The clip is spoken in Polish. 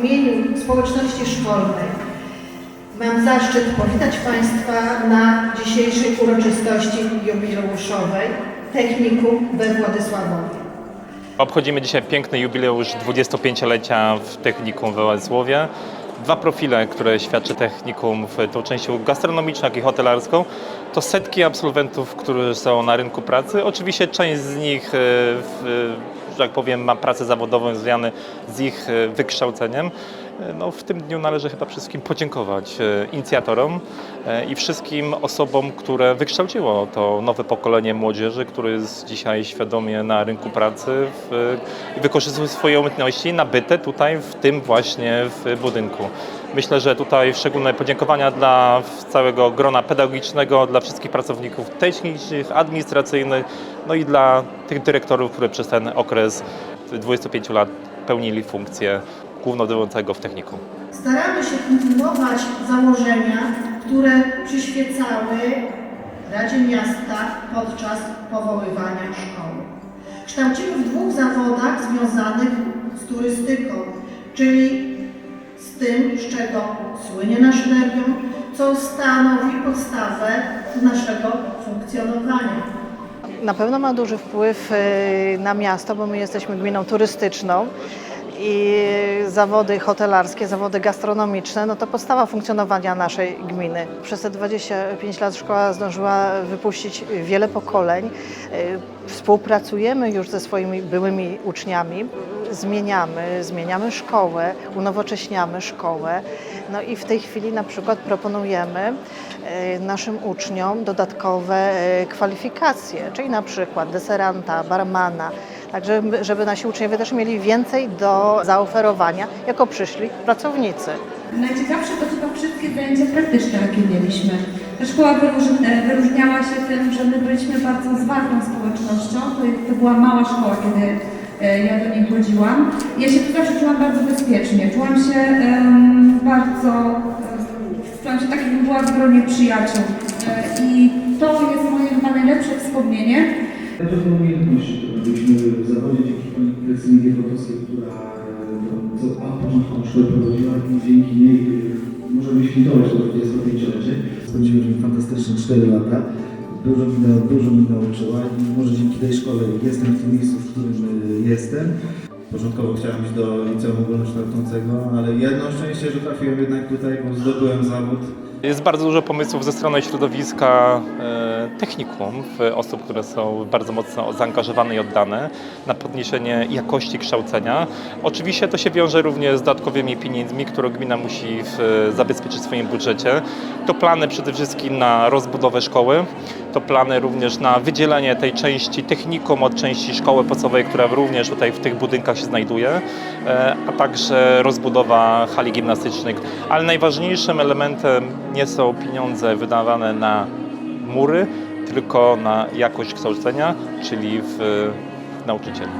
W imieniu społeczności szkolnej mam zaszczyt powitać Państwa na dzisiejszej uroczystości jubileuszowej Techniku we Władysławowie. Obchodzimy dzisiaj piękny jubileusz 25-lecia w Technikum we Władysławie. Dwa profile, które świadczy Technikum w tą częścią gastronomiczną, jak i hotelarską, to setki absolwentów, którzy są na rynku pracy. Oczywiście część z nich e, w że tak powiem, ma pracę zawodową związane z ich e, wykształceniem. No, w tym dniu należy chyba wszystkim podziękować e, inicjatorom e, i wszystkim osobom, które wykształciło to nowe pokolenie młodzieży, które jest dzisiaj świadomie na rynku pracy i wykorzystuje swoje umiejętności nabyte tutaj w tym właśnie w budynku. Myślę, że tutaj szczególne podziękowania dla całego grona pedagogicznego, dla wszystkich pracowników technicznych, administracyjnych, no i dla tych dyrektorów, które przez ten okres 25 lat pełnili funkcję głównodowodzącego w technikum. Staramy się kontynuować założenia, które przyświecały Radzie Miasta podczas powoływania szkoły. Kształcimy w dwóch zawodach związanych z turystyką, czyli z tym, z czego słynie nasz region, co stanowi podstawę naszego funkcjonowania. Na pewno ma duży wpływ y, na miasto, bo my jesteśmy gminą turystyczną i zawody hotelarskie, zawody gastronomiczne, no to podstawa funkcjonowania naszej gminy. Przez te 25 lat szkoła zdążyła wypuścić wiele pokoleń. Y, Współpracujemy już ze swoimi byłymi uczniami, zmieniamy, zmieniamy szkołę, unowocześniamy szkołę. No i w tej chwili na przykład proponujemy e, naszym uczniom dodatkowe e, kwalifikacje, czyli na przykład deseranta, barmana, tak żeby, żeby nasi uczniowie też mieli więcej do zaoferowania jako przyszli pracownicy. Najciekawsze to chyba wszystkie zajęcia praktyczne, jakie mieliśmy. Ta szkoła e, wyróżniała się tym, że my byliśmy bardzo zwartą społecznością. To, to była mała szkoła, kiedy e, ja do niej chodziłam. Ja się tu zawsze czułam bardzo bezpiecznie. Czułam się bardzo, em, czułam się tak, jakbym była w gronie przyjaciół. E, I to jest moje chyba najlepsze wspomnienie. Na pewno umiejętność byliśmy Krystynie Giewotowskiej, która e, co a początku szkołę prowadziła i dzięki niej e, możemy świętować to 25-lecie. Spędziłem fantastyczne 4 lata. Dużo mi, dużo mi nauczyła i może dzięki tej szkole jestem w tym miejscu, w którym e, jestem. Początkowo chciałem iść do liceum ogólnokształcącego, ale jedno szczęście, że trafiłem jednak tutaj, bo zdobyłem zawód. Jest bardzo dużo pomysłów ze strony środowiska e, technikum, osób, które są bardzo mocno zaangażowane i oddane na podniesienie jakości kształcenia. Oczywiście to się wiąże również z dodatkowymi pieniędzmi, które gmina musi w, zabezpieczyć w swoim budżecie. To plany przede wszystkim na rozbudowę szkoły, to plany również na wydzielenie tej części technikum od części szkoły podstawowej, która również tutaj w tych budynkach się znajduje, e, a także rozbudowa hali gimnastycznych. Ale najważniejszym elementem nie są pieniądze wydawane na mury, tylko na jakość kształcenia, czyli w nauczycieli.